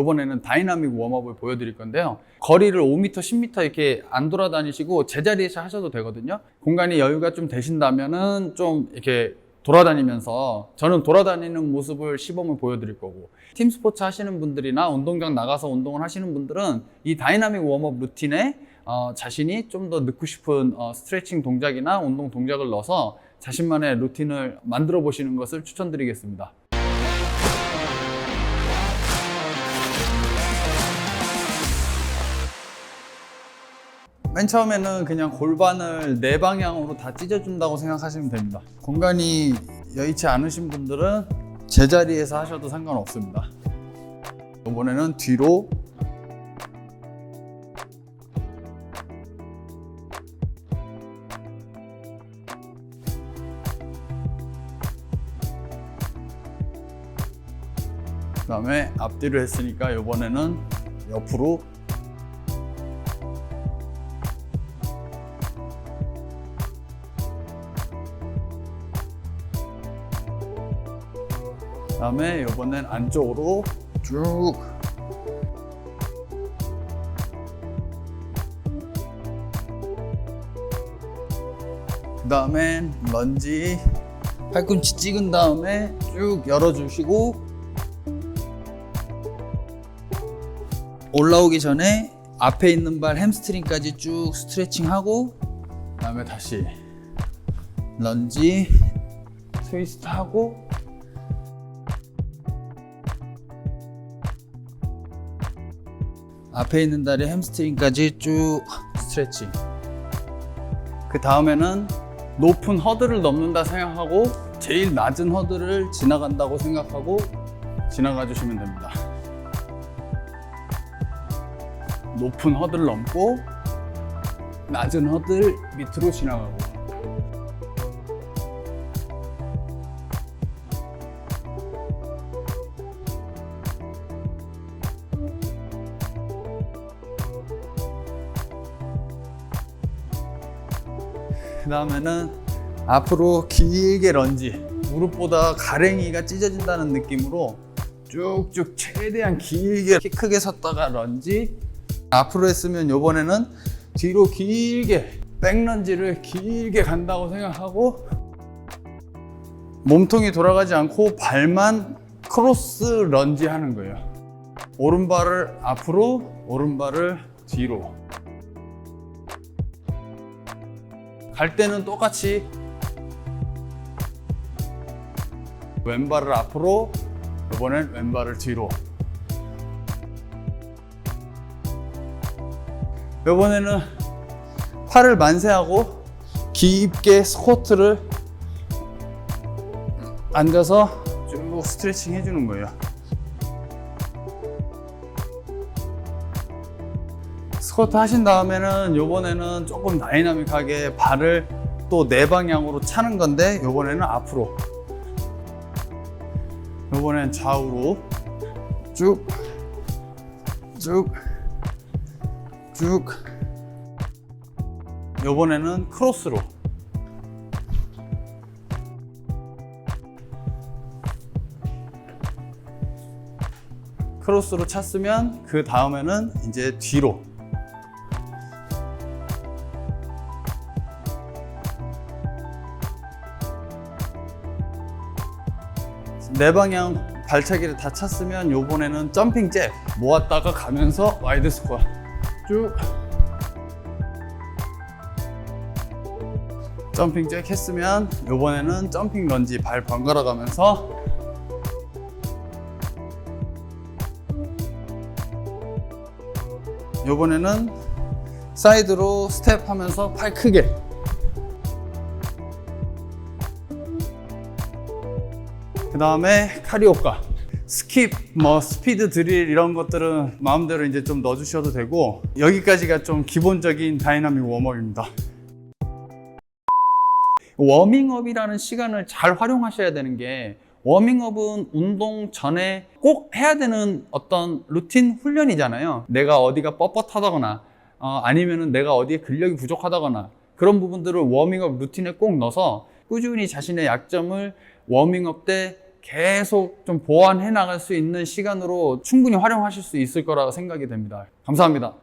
이번에는 다이나믹 웜업을 보여드릴 건데요. 거리를 5m, 10m 이렇게 안 돌아다니시고 제자리에서 하셔도 되거든요. 공간이 여유가 좀 되신다면은 좀 이렇게 돌아다니면서 저는 돌아다니는 모습을 시범을 보여드릴 거고 팀 스포츠 하시는 분들이나 운동장 나가서 운동을 하시는 분들은 이 다이나믹 웜업 루틴에 어, 자신이 좀 더 넣고 싶은 어, 스트레칭 동작이나 운동 동작을 넣어서 자신만의 루틴을 만들어 보시는 것을 추천드리겠습니다. 맨 처음에는 그냥 골반을 네 방향으로 다 찢어준다고 생각하시면 됩니다. 공간이 여의치 않으신 분들은 제자리에서 하셔도 상관없습니다. 이번에는 뒤로 그 다음에 앞뒤로 했으니까 이번에는 옆으로 다음에 이번엔 안쪽으로 쭉. 그 다음엔 런지 팔꿈치 찍은 다음에 쭉 열어주시고 올라오기 전에 앞에 있는 발 햄스트링까지 쭉 스트레칭하고 그 다음에 다시 런지 트위스트 하고 앞에 있는 다리 햄스트링까지 쭉 스트레칭. 그 다음에는 높은 허들을 넘는다 생각하고 제일 낮은 허들을 지나간다고 생각하고 지나가 주시면 됩니다. 높은 허들을 넘고 낮은 허들 밑으로 지나가고 그 다음에는 앞으로 길게 런지 무릎보다 가랭이가 찢어진다는 느낌으로 쭉쭉 최대한 길게 키 크게 섰다가 런지 앞으로 했으면 이번에는 뒤로 길게 백런지를 길게 간다고 생각하고 몸통이 돌아가지 않고 발만 크로스 런지 하는 거예요. 오른발을 앞으로 오른발을 뒤로 갈 때는 똑같이 왼발을 앞으로 이번엔 왼발을 뒤로. 이번에는 팔을 만세하고 깊게 스쿼트를 앉아서 쭉 스트레칭 해주는 거예요 스쿼트 하신 다음에는 요번에는 조금 다이나믹하게 발을 또 네 방향으로 차는 건데 요번에는 앞으로. 요번엔 좌우로. 쭉. 쭉, 쭉. 요번에는 크로스로. 크로스로 찼으면 그 다음에는 이제 뒤로 네 방향 발차기를 다 찼으면 요번에는 점핑 잭 모았다가 가면서 와이드 스쿼트. 쭉. 점핑 잭 했으면 요번에는 점핑 런지 발 번갈아 가면서. 요번에는 사이드로 스텝 하면서 팔 크게 그 다음에 카리오카 스킵, 뭐 스피드 드릴 이런 것들은 마음대로 이제 좀 넣어주셔도 되고 여기까지가 좀 기본적인 다이나믹 웜업입니다. 워밍업이라는 시간을 잘 활용하셔야 되는 게 워밍업은 운동 전에 꼭 해야 되는 어떤 루틴 훈련이잖아요. 내가 어디가 뻣뻣하다거나 어, 아니면은 내가 어디에 근력이 부족하다거나 그런 부분들을 워밍업 루틴에 꼭 넣어서 꾸준히 자신의 약점을 워밍업 때 계속 좀 보완해 나갈 수 있는 시간으로 충분히 활용하실 수 있을 거라고 생각이 됩니다. 감사합니다.